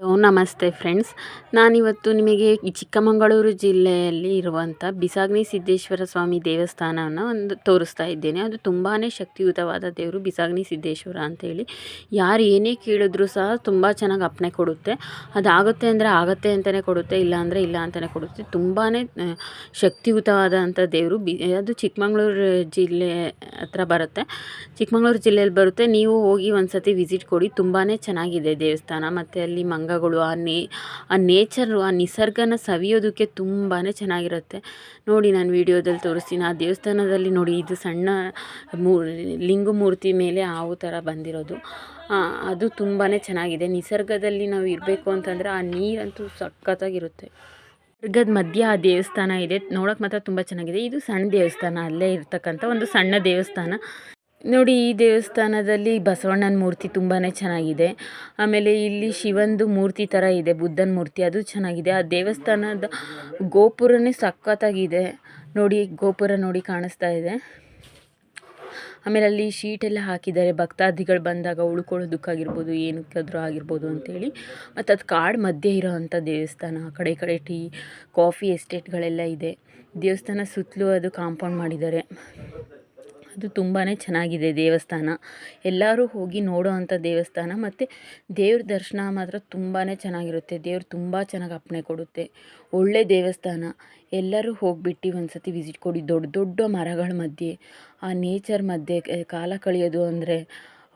ನಮಸ್ತೆ ಫ್ರೆಂಡ್ಸ್. ನಾನಿವತ್ತು ನಿಮಗೆ ಚಿಕ್ಕಮಗಳೂರು ಜಿಲ್ಲೆಯಲ್ಲಿ ಇರುವಂಥ ಬಿಸಾಗ್ನಿ ಸಿದ್ದೇಶ್ವರ ಸ್ವಾಮಿ ದೇವಸ್ಥಾನವನ್ನು ಒಂದು ತೋರಿಸ್ತಾ ಇದ್ದೇನೆ. ಅದು ತುಂಬಾ ಶಕ್ತಿಯುತವಾದ ದೇವರು ಬಿಸಾಗ್ನಿ ಸಿದ್ದೇಶ್ವರ ಅಂತೇಳಿ ಯಾರು ಏನೇ ಕೇಳಿದ್ರೂ ಸಹ ತುಂಬ ಚೆನ್ನಾಗಿ ಅಪ್ಪಣೆ ಕೊಡುತ್ತೆ. ಅದಾಗುತ್ತೆ ಅಂದರೆ ಆಗುತ್ತೆ ಅಂತಲೇ ಕೊಡುತ್ತೆ, ಇಲ್ಲ ಅಂದರೆ ಇಲ್ಲ ಅಂತಲೇ ಕೊಡುತ್ತೆ. ತುಂಬಾ ಶಕ್ತಿಯುತವಾದಂಥ ದೇವರು ಬಿ, ಅದು ಚಿಕ್ಕಮಗಳೂರು ಜಿಲ್ಲೆ ಹತ್ರ ಬರುತ್ತೆ. ಚಿಕ್ಕಮಗಳೂರು ಜಿಲ್ಲೆಯಲ್ಲಿ ಬರುತ್ತೆ. ನೀವು ಹೋಗಿ ಒಂದು ಸತಿ ವಿಸಿಟ್ ಕೊಡಿ. ತುಂಬಾ ಚೆನ್ನಾಗಿದೆ ದೇವಸ್ಥಾನ. ಮತ್ತು ಅಲ್ಲಿ ಮಂಗಗಳು ಆ ನೇ, ಆ ನೇಚರು ಆ ನಿಸರ್ಗನ ಸವಿಯೋದಕ್ಕೆ ತುಂಬಾ ಚೆನ್ನಾಗಿರುತ್ತೆ. ನೋಡಿ ನಾನು ವೀಡಿಯೋದಲ್ಲಿ ತೋರಿಸ್ತೀನಿ. ಆ ದೇವಸ್ಥಾನದಲ್ಲಿ ನೋಡಿ ಇದು ಸಣ್ಣ ಮೂ, ಲಿಂಗ ಮೂರ್ತಿ ಮೇಲೆ ಹಾವು ಥರ ಬಂದಿರೋದು. ಅದು ತುಂಬಾ ಚೆನ್ನಾಗಿದೆ. ನಿಸರ್ಗದಲ್ಲಿ ನಾವು ಇರಬೇಕು ಅಂತಂದರೆ ಆ ನೀರಂತೂ ಸಖತ್ತಾಗಿರುತ್ತೆ. ಸ್ವರ್ಗದ ಮಧ್ಯ ಆ ದೇವಸ್ಥಾನ ಇದೆ. ನೋಡೋಕೆ ಮಾತ್ರ ತುಂಬ ಚೆನ್ನಾಗಿದೆ. ಇದು ಸಣ್ಣ ದೇವಸ್ಥಾನ. ಅಲ್ಲೇ ಇರ್ತಕ್ಕಂಥ ಒಂದು ಸಣ್ಣ ದೇವಸ್ಥಾನ. ನೋಡಿ, ಈ ದೇವಸ್ಥಾನದಲ್ಲಿ ಬಸವಣ್ಣನ ಮೂರ್ತಿ ತುಂಬಾ ಚೆನ್ನಾಗಿದೆ. ಆಮೇಲೆ ಇಲ್ಲಿ ಶಿವಂದು ಮೂರ್ತಿ ಥರ ಇದೆ, ಬುದ್ಧನ ಮೂರ್ತಿ, ಅದು ಚೆನ್ನಾಗಿದೆ. ಆ ದೇವಸ್ಥಾನದ ಗೋಪುರನೇ ಸಖತ್ತಾಗಿದೆ. ನೋಡಿ, ಗೋಪುರ ನೋಡಿ ಕಾಣಿಸ್ತಾ ಇದೆ. ಆಮೇಲೆ ಅಲ್ಲಿ ಶೀಟೆಲ್ಲ ಹಾಕಿದ್ದಾರೆ. ಭಕ್ತಾದಿಗಳು ಬಂದಾಗ ಉಳ್ಕೊಳ್ಳೋದಕ್ಕಾಗಿರ್ಬೋದು ಏನಕ್ಕಾದರೂ ಆಗಿರ್ಬೋದು ಅಂತೇಳಿ ಮತ್ತು ಅದು ಕಾಡು ಮಧ್ಯೆ ಇರೋವಂಥ ದೇವಸ್ಥಾನ. ಆ ಕಡೆ ಕಡೆ ಟೀ, ಕಾಫಿ ಎಸ್ಟೇಟ್ಗಳೆಲ್ಲ ಇದೆ. ದೇವಸ್ಥಾನ ಸುತ್ತಲೂ ಅದು ಕಾಂಪೌಂಡ್ ಮಾಡಿದ್ದಾರೆ. ಅದು ತುಂಬಾ ಚೆನ್ನಾಗಿದೆ ದೇವಸ್ಥಾನ. ಎಲ್ಲರೂ ಹೋಗಿ ನೋಡೋ ಅಂಥ ದೇವಸ್ಥಾನ. ಮತ್ತು ದೇವ್ರ ದರ್ಶನ ಮಾತ್ರ ತುಂಬಾ ಚೆನ್ನಾಗಿರುತ್ತೆ. ದೇವ್ರು ತುಂಬ ಚೆನ್ನಾಗಿ ಅಪ್ಪಣೆ ಕೊಡುತ್ತೆ. ಒಳ್ಳೆ ದೇವಸ್ಥಾನ. ಎಲ್ಲರೂ ಹೋಗಿಬಿಟ್ಟು ಒಂದು ಸತಿ ವಿಸಿಟ್ ಕೊಡಿ. ದೊಡ್ಡ ದೊಡ್ಡ ಮರಗಳ ಮಧ್ಯೆ, ಆ ನೇಚರ್ ಮಧ್ಯೆ ಕಾಲ ಕಳೆಯೋದು ಅಂದರೆ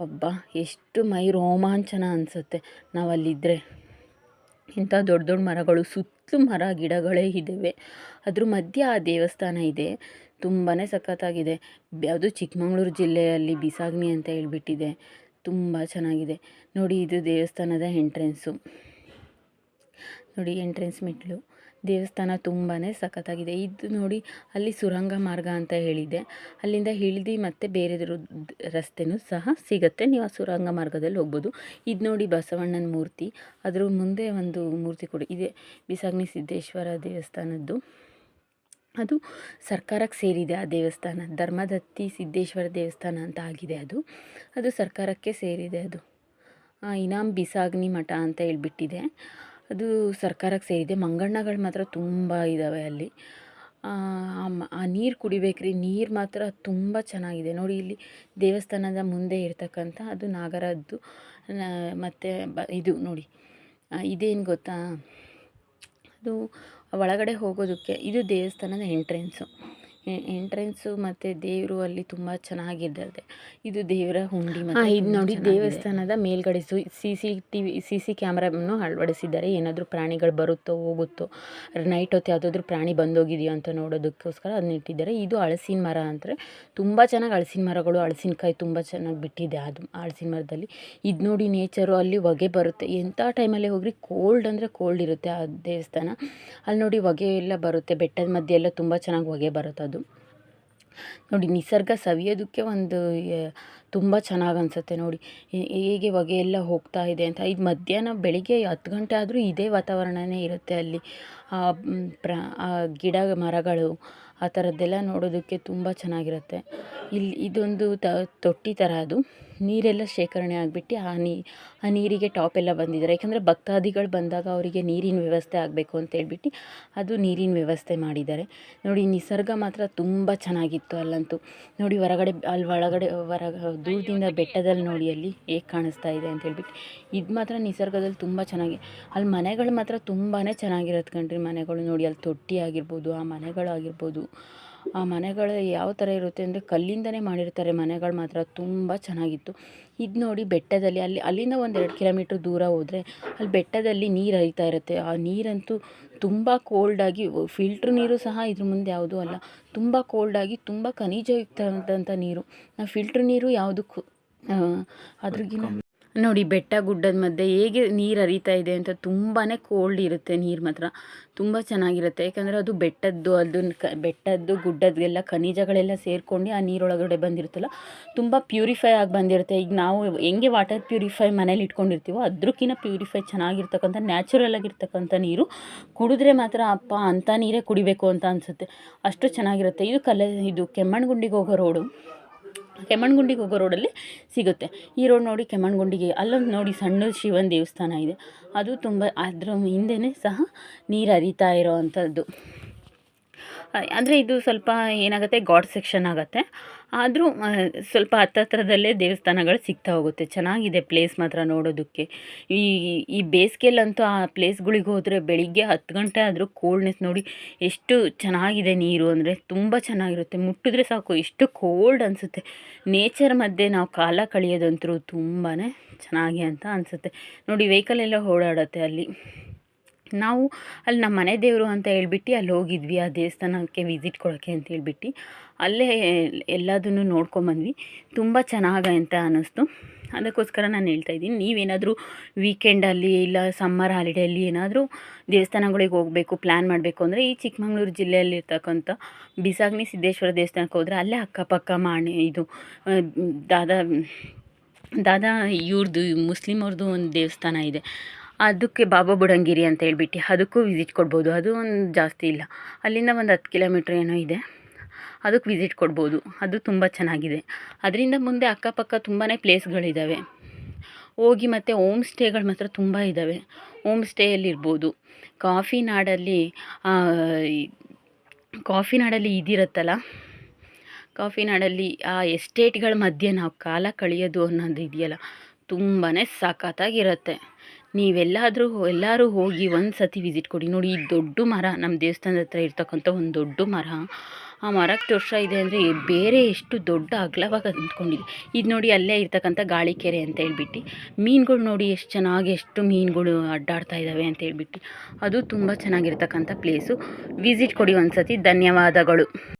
ಅಬ್ಬಾ, ಎಷ್ಟು ಮೈ ರೋಮಾಂಚನ ಅನಿಸುತ್ತೆ ನಾವು ಅಲ್ಲಿದ್ದರೆ ಇಂಥ ದೊಡ್ಡ ದೊಡ್ಡ ಮರಗಳು, ಸುತ್ತಲೂ ಮರ ಗಿಡಗಳೇ ಇದ್ದಾವೆ ಅದ್ರ ಮಧ್ಯೆ ಆ ದೇವಸ್ಥಾನ ಇದೆ. ತುಂಬಾ ಸಖತ್ತಾಗಿದೆ. ಅದು ಚಿಕ್ಕಮಗಳೂರು ಜಿಲ್ಲೆಯಲ್ಲಿ ಬಿಸಾಗ್ನಿ ಅಂತ ಹೇಳ್ಬಿಟ್ಟಿದೆ. ತುಂಬ ಚೆನ್ನಾಗಿದೆ. ನೋಡಿ, ಇದು ದೇವಸ್ಥಾನದ ಎಂಟ್ರೆನ್ಸು. ನೋಡಿ, ಎಂಟ್ರೆನ್ಸ್ ಮೆಟ್ಲು ದೇವಸ್ಥಾನ ತುಂಬಾ ಸಖತ್ತಾಗಿದೆ. ಇದು ನೋಡಿ, ಅಲ್ಲಿ ಸುರಂಗ ಮಾರ್ಗ ಅಂತ ಹೇಳಿದೆ. ಅಲ್ಲಿಂದ ಇಳ್ದು ಮತ್ತೆ ಬೇರೆ ರಸ್ತೆನೂ ಸಹ ಸಿಗುತ್ತೆ. ನೀವು ಆ ಸುರಂಗ ಮಾರ್ಗದಲ್ಲಿ ಹೋಗ್ಬೋದು. ಇದು ನೋಡಿ ಬಸವಣ್ಣನ ಮೂರ್ತಿ. ಅದ್ರ ಮುಂದೆ ಒಂದು ಮೂರ್ತಿ ಕೊಡಿ. ಇದೆ ಬಿಸಾಗ್ನಿ ಸಿದ್ದೇಶ್ವರ ದೇವಸ್ಥಾನದ್ದು. ಅದು ಸರ್ಕಾರಕ್ಕೆ ಸೇರಿದೆ ಆ ದೇವಸ್ಥಾನ. ಧರ್ಮದತ್ತಿ ಸಿದ್ದೇಶ್ವರ ದೇವಸ್ಥಾನ ಅಂತ ಆಗಿದೆ ಅದು. ಅದು ಸರ್ಕಾರಕ್ಕೆ ಸೇರಿದೆ ಅದು. ಇನಾಮ್ ಬಿಸಾಗ್ನಿ ಮಠ ಅಂತ ಹೇಳ್ಬಿಟ್ಟಿದೆ. ಅದು ಸರ್ಕಾರಕ್ಕೆ ಸೇರಿದೆ. ಮಂಗಣ್ಣಗಳು ಮಾತ್ರ ತುಂಬ ಇದ್ದಾವೆ ಅಲ್ಲಿ. ಆ ನೀರು ಕುಡಿಬೇಕ್ರಿ. ನೀರು ಮಾತ್ರ ತುಂಬ ಚೆನ್ನಾಗಿದೆ. ನೋಡಿ ಇಲ್ಲಿ ದೇವಸ್ಥಾನದ ಮುಂದೆ ಇರ್ತಕ್ಕಂಥ ಅದು ನಾಗರದ್ದು ಮತ್ತು ಇದು ನೋಡಿ. ಇದೇನು ಗೊತ್ತಾ? ಅದು ಒಳಗಡೆ ಹೋಗೋದಕ್ಕೆ ಇದು ದೇವಸ್ಥಾನದ ಎಂಟ್ರೆನ್ಸು ಎಂಟ್ರೆನ್ಸು ಮತ್ತು ದೇವರು ಅಲ್ಲಿ ತುಂಬ ಚೆನ್ನಾಗಿದ್ದಾರೆ ಇದು ದೇವರ ಹುಂಡಿ ಇದು ನೋಡಿ ದೇವಸ್ಥಾನದ ಮೇಲ್ಗಡೆ C C T V C C ಕ್ಯಾಮ್ರಾವನ್ನು ಅಳವಡಿಸಿದ್ದಾರೆ. ಏನಾದರೂ ಪ್ರಾಣಿಗಳು ಬರುತ್ತೋ ಹೋಗುತ್ತೋ ನೈಟ್ ಹೊತ್ತು ಯಾವುದಾದ್ರೂ ಪ್ರಾಣಿ ಬಂದೋಗಿದೆಯೋ ಅಂತ ನೋಡೋದಕ್ಕೋಸ್ಕರ ಅದನ್ನ ಇಟ್ಟಿದ್ದಾರೆ. ಇದು ಹಳಸಿನ ಮರ ಅಂದರೆ ತುಂಬ ಚೆನ್ನಾಗಿ ಹಳಸಿನ ಮರಗಳು ಹಳಸಿನಕಾಯಿ ತುಂಬ ಚೆನ್ನಾಗಿ ಬಿಟ್ಟಿದೆ ಅದು ಹಳಸಿನ ಮರದಲ್ಲಿ. ಇದು ನೋಡಿ ನೇಚರು ಅಲ್ಲಿ ಹೊಗೆ ಬರುತ್ತೆ. ಎಂಥ ಟೈಮಲ್ಲಿ ಹೋಗ್ರಿ ಕೋಲ್ಡ್ ಅಂದರೆ ಕೋಲ್ಡ್ ಇರುತ್ತೆ ಆ ದೇವಸ್ಥಾನ. ಅಲ್ಲಿ ನೋಡಿ ಹೊಗೆ ಎಲ್ಲ ಬರುತ್ತೆ. ಬೆಟ್ಟದ ಮಧ್ಯೆ ಎಲ್ಲ ತುಂಬ ಚೆನ್ನಾಗಿ ಹೊಗೆ ಬರುತ್ತೆ ಅದು. ನೋಡಿ, ನಿಸರ್ಗ ಸವಿಯೋದಕ್ಕೆ ಒಂದು ತುಂಬ ಚೆನ್ನಾಗಿ ಅನಿಸುತ್ತೆ ನೋಡಿ. ಹೇಗೆ ಹೊಗೆ ಎಲ್ಲ ಹೋಗ್ತಾ ಇದೆ ಅಂತ. ಇದು ಮಧ್ಯಾಹ್ನ ಬೆಳಿಗ್ಗೆ ಹತ್ತು ಗಂಟೆ ಆದರೂ ಇದೇ ವಾತಾವರಣನೇ ಇರುತ್ತೆ ಅಲ್ಲಿ. ಪ್ರ ಗಿಡ ಮರಗಳು, ಆ ಥರದ್ದೆಲ್ಲ ನೋಡೋದಕ್ಕೆ ತುಂಬ ಚೆನ್ನಾಗಿರುತ್ತೆ. ಇಲ್ಲಿ ಇದೊಂದು ತ, ತೊಟ್ಟಿ ಥರ ಅದು. ನೀರೆಲ್ಲ ಶೇಖರಣೆ ಆಗಿಬಿಟ್ಟು ಆ ನೀ, ಆ ನೀರಿಗೆ ಟಾಪ್ ಎಲ್ಲ ಬಂದಿದ್ದಾರೆ. ಯಾಕಂದರೆ ಭಕ್ತಾದಿಗಳು ಬಂದಾಗ ಅವರಿಗೆ ನೀರಿನ ವ್ಯವಸ್ಥೆ ಆಗಬೇಕು ಅಂತೇಳ್ಬಿಟ್ಟು ಅದು ನೀರಿನ ವ್ಯವಸ್ಥೆ ಮಾಡಿದ್ದಾರೆ. ನೋಡಿ, ನಿಸರ್ಗ ಮಾತ್ರ ತುಂಬ ಚೆನ್ನಾಗಿತ್ತು ಅಲ್ಲಂತೂ. ನೋಡಿ, ಹೊರಗಡೆ, ಅಲ್ಲಿ ಒಳಗಡೆ, ಹೊರ, ದೂರದಿಂದ ಬೆಟ್ಟದಲ್ಲಿ ನೋಡಿ ಅಲ್ಲಿ ಹೇಗೆ ಕಾಣಿಸ್ತಾ ಇದೆ ಅಂತ ಹೇಳ್ಬಿಟ್ಟು. ಇದು ಮಾತ್ರ ನಿಸರ್ಗದಲ್ಲಿ ತುಂಬ ಚೆನ್ನಾಗಿ, ಅಲ್ಲಿ ಮನೆಗಳು ಮಾತ್ರ ತುಂಬಾ ಚೆನ್ನಾಗಿರೋದು ಕಣ್ರಿ ಮನೆಗಳು. ನೋಡಿ, ಅಲ್ಲಿ ತೊಟ್ಟಿ ಆಗಿರ್ಬೋದು, ಆ ಮನೆಗಳು ಆಗಿರ್ಬೋದು ಆ ಮನೆಗಳು ಯಾವ ಥರ ಇರುತ್ತೆ ಅಂದರೆ ಕಲ್ಲಿಂದನೇ ಮಾಡಿರ್ತಾರೆ ಮನೆಗಳು ಮಾತ್ರ ತುಂಬ ಚೆನ್ನಾಗಿತ್ತು. ಇದು ನೋಡಿ ಬೆಟ್ಟದಲ್ಲಿ ಅಲ್ಲಿ ಅಲ್ಲಿಂದ ಒಂದು ಎರಡು ಕಿಲೋಮೀಟ್ರ್ ದೂರ ಹೋದರೆ ಅಲ್ಲಿ ಬೆಟ್ಟದಲ್ಲಿ ನೀರು ಹರಿತಾ ಇರುತ್ತೆ. ಆ ನೀರಂತೂ ತುಂಬ ಕೋಲ್ಡಾಗಿ ಫಿಲ್ಟ್ರ್ ನೀರು ಸಹ ಇದ್ರ ಮುಂದೆ ಯಾವುದೂ ಅಲ್ಲ. ತುಂಬ ಕೋಲ್ಡಾಗಿ ತುಂಬ ಖನಿಜಯುಕ್ತವಾದಂಥ ನೀರು. ನಾವು ಫಿಲ್ಟ್ರ್ ನೀರು ಯಾವುದಕ್ಕೂ ಅದ್ರಗಿನ ನೋಡಿ, ಬೆಟ್ಟ ಗುಡ್ಡದ ಮಧ್ಯೆ ಹೇಗೆ ನೀರು ಹರಿತಾ ಇದೆ ಅಂತ ತುಂಬಾ ಕೋಲ್ಡ್ ಇರುತ್ತೆ ನೀರು ಮಾತ್ರ. ತುಂಬ ಚೆನ್ನಾಗಿರುತ್ತೆ. ಯಾಕಂದರೆ ಅದು ಬೆಟ್ಟದ್ದು, ಅದು ಕ, ಬೆಟ್ಟದ್ದು ಗುಡ್ಡದ್ದೆಲ್ಲ ಖನಿಜಗಳೆಲ್ಲ ಸೇರ್ಕೊಂಡು ಆ ನೀರೊಳಗಡೆ ಬಂದಿರುತ್ತಲ್ಲ, ತುಂಬ ಪ್ಯೂರಿಫೈ ಆಗಿ ಬಂದಿರುತ್ತೆ. ಈಗ ನಾವು ಹೆಂಗೆ ವಾಟರ್ ಪ್ಯೂರಿಫೈ ಮನೇಲಿ ಇಟ್ಕೊಂಡಿರ್ತೀವೋ ಅದಕ್ಕಿಂತ ಪ್ಯೂರಿಫೈ ಚೆನ್ನಾಗಿರ್ತಕ್ಕಂಥ ನ್ಯಾಚುರಲ್ ಆಗಿರ್ತಕ್ಕಂಥ ನೀರು ಕುಡಿದ್ರೆ ಮಾತ್ರ ಅಪ್ಪ ಅಂಥ ನೀರೇ ಕುಡಿಬೇಕು ಅಂತ ಅನಿಸುತ್ತೆ. ಅಷ್ಟು ಚೆನ್ನಾಗಿರುತ್ತೆ. ಇದು ಕಲ್ಲ, ಇದು ಕೆಮ್ಮಣ್ಣುಗುಂಡಿಗೆ ಹೋಗೋ ರೋಡು ಕೆಮ್ಮಣ್ಗುಂಡಿಗೆ ಹೋಗೋ ರೋಡಲ್ಲಿ ಸಿಗುತ್ತೆ. ಈ ರೋಡ್ ನೋಡಿ ಕೆಮ್ಮಣ್ಗುಂಡಿಗೆ ಅಲ್ಲೊಂದು ನೋಡಿ ಸಣ್ಣ ಶಿವನ ದೇವಸ್ಥಾನ ಇದೆ. ಅದು ತುಂಬ ಅದ್ರ ಹಿಂದೆಯೇ ಸಹ ನೀರು ಹರಿತಾ ಇರೋ ಅಂಥದ್ದು ಅಂದರೆ ಇದು ಸ್ವಲ್ಪ ಏನಾಗುತ್ತೆ, ಗಾಡ್ ಸೆಕ್ಷನ್ ಆಗುತ್ತೆ. ಆದರೂ ಸ್ವಲ್ಪ ಹತ್ತತ್ರದಲ್ಲೇ ದೇವಸ್ಥಾನಗಳು ಸಿಗ್ತಾ ಹೋಗುತ್ತೆ. ಚೆನ್ನಾಗಿದೆ ಪ್ಲೇಸ್ ಮಾತ್ರ ನೋಡೋದಕ್ಕೆ. ಈ ಈ ಬೇಸಿಗೆಯಲ್ಲಂತೂ ಆ ಪ್ಲೇಸ್ಗಳಿಗೆ ಹೋದರೆ ಬೆಳಿಗ್ಗೆ ಹತ್ತು ಗಂಟೆ ಆದರೂ ಕೋಲ್ಡ್ನೆಸ್ ನೋಡಿ ಎಷ್ಟು ಚೆನ್ನಾಗಿದೆ ನೀರು ಅಂದರೆ ತುಂಬ ಚೆನ್ನಾಗಿರುತ್ತೆ. ಮುಟ್ಟಿದ್ರೆ ಸಾಕು ಎಷ್ಟು ಕೋಲ್ಡ್ ಅನಿಸುತ್ತೆ. ನೇಚರ್ ಮಧ್ಯೆ ನಾವು ಕಾಲ ಕಳೆಯೋದಂತರೂ ತುಂಬಾ ಚೆನ್ನಾಗಿ ಅಂತ ಅನಿಸುತ್ತೆ. ನೋಡಿ ವೆಹಿಕಲ್ ಎಲ್ಲ ಓಡಾಡುತ್ತೆ ಅಲ್ಲಿ. ನಾವು ಅಲ್ಲಿ ನಮ್ಮ ಮನೆ ದೇವರು ಅಂತ ಹೇಳ್ಬಿಟ್ಟು ಅಲ್ಲಿ ಹೋಗಿದ್ವಿ, ಆ ದೇವಸ್ಥಾನಕ್ಕೆ ವಿಸಿಟ್ ಕೊಡೋಕ್ಕೆ ಅಂತ ಹೇಳ್ಬಿಟ್ಟು. ಅಲ್ಲೇ ಎಲ್ಲದನ್ನು ನೋಡ್ಕೊಂಬಂದ್ವಿ ತುಂಬ ಚೆನ್ನಾಗ ಅಂತ ಅನ್ನಿಸ್ತು. ಅದಕ್ಕೋಸ್ಕರ ನಾನು ಹೇಳ್ತಾ ಇದ್ದೀನಿ, ನೀವೇನಾದರೂ ವೀಕೆಂಡಲ್ಲಿ ಇಲ್ಲ ಸಮ್ಮರ್ ಹಾಲಿಡೇಲಿ ಏನಾದರೂ ದೇವಸ್ಥಾನಗಳಿಗೆ ಹೋಗಬೇಕು ಪ್ಲ್ಯಾನ್ ಮಾಡಬೇಕು ಅಂದರೆ ಈ ಚಿಕ್ಕಮಗಳೂರು ಜಿಲ್ಲೆಯಲ್ಲಿರ್ತಕ್ಕಂಥ ಬಿಸಾಗ್ನಿ ಸಿದ್ದೇಶ್ವರ ದೇವಸ್ಥಾನಕ್ಕೆ ಹೋದರೆ ಅಲ್ಲೇ ಅಕ್ಕಪಕ್ಕ ಮಾಣೆ ಇದು ದಾದಾ ದಾದಾ ಇವ್ರದ್ದು ಮುಸ್ಲಿಮವ್ರದ್ದು ಒಂದು ದೇವಸ್ಥಾನ ಇದೆ. ಅದಕ್ಕೆ ಬಾಬಾ ಬುಡಂಗಿರಿ ಅಂತ ಹೇಳ್ಬಿಟ್ಟು ಅದಕ್ಕೂ ವಿಸಿಟ್ ಕೊಡ್ಬೋದು. ಅದು ಒಂದು ಜಾಸ್ತಿ ಇಲ್ಲ. ಅಲ್ಲಿಂದ ಒಂದು ಹತ್ತು ಕಿಲೋಮೀಟ್ರ್ ಏನೋ ಇದೆ. ಅದಕ್ಕೆ ವಿಸಿಟ್ ಕೊಡ್ಬೋದು. ಅದು ತುಂಬ ಚೆನ್ನಾಗಿದೆ. ಅದರಿಂದ ಮುಂದೆ ಅಕ್ಕಪಕ್ಕ ತುಂಬಾ ಪ್ಲೇಸ್ಗಳಿದ್ದಾವೆ ಹೋಗಿ ಮತ್ತು ಓಮ್ ಸ್ಟೇಗಳು ಮಾತ್ರ ತುಂಬ ಇದ್ದಾವೆ ಓಮ್ ಸ್ಟೇಯಲ್ಲಿರ್ಬೋದು ಕಾಫಿ ನಾಡಲ್ಲಿ ಕಾಫಿ ನಾಡಲ್ಲಿ ಇದಿರುತ್ತಲ್ಲ? ಕಾಫಿ ನಾಡಲ್ಲಿ ಆ ಎಸ್ಟೇಟ್ಗಳ ಮಧ್ಯೆ ನಾವು ಕಾಲ ಕಳೆಯೋದು ಅನ್ನೋದು ಇದೆಯಲ್ಲ? ತುಂಬಾ ಸಖತ್ತಾಗಿರುತ್ತೆ ನೀವೆಲ್ಲಾದರೂ ಎಲ್ಲರೂ ಹೋಗಿ ಒಂದು ಸತಿ ವಿಸಿಟ್ ಕೊಡಿ. ನೋಡಿ, ಈ ದೊಡ್ಡ ಮರ ನಮ್ಮ ದೇವಸ್ಥಾನದ ಹತ್ರ ಇರ್ತಕ್ಕಂಥ ಒಂದು ದೊಡ್ಡ ಮರ, ಆ ಮರಕ್ಕೆ ವರ್ಷ ಇದೆ ಅಂದರೆ ಬೇರೆ ಎಷ್ಟು ದೊಡ್ಡ ಅಗಲವಾಗಿ ಅಂದ್ಕೊಂಡಿದೆ ಇದು ನೋಡಿ ಅಲ್ಲೇ ಇರ್ತಕ್ಕಂಥ ಗಾಳಿಕೆರೆ ಅಂತ ಹೇಳ್ಬಿಟ್ಟು, ಮೀನುಗಳು ನೋಡಿ ಎಷ್ಟು ಚೆನ್ನಾಗಿ ಎಷ್ಟು ಮೀನುಗಳು ಅಡ್ಡಾಡ್ತಾ ಇದ್ದಾವೆ ಅಂತ ಹೇಳ್ಬಿಟ್ಟು, ಅದು ತುಂಬ ಚೆನ್ನಾಗಿರ್ತಕ್ಕಂಥ ಪ್ಲೇಸು ವಿಸಿಟ್ ಕೊಡಿ ಒಂದು ಸತಿ. ಧನ್ಯವಾದಗಳು.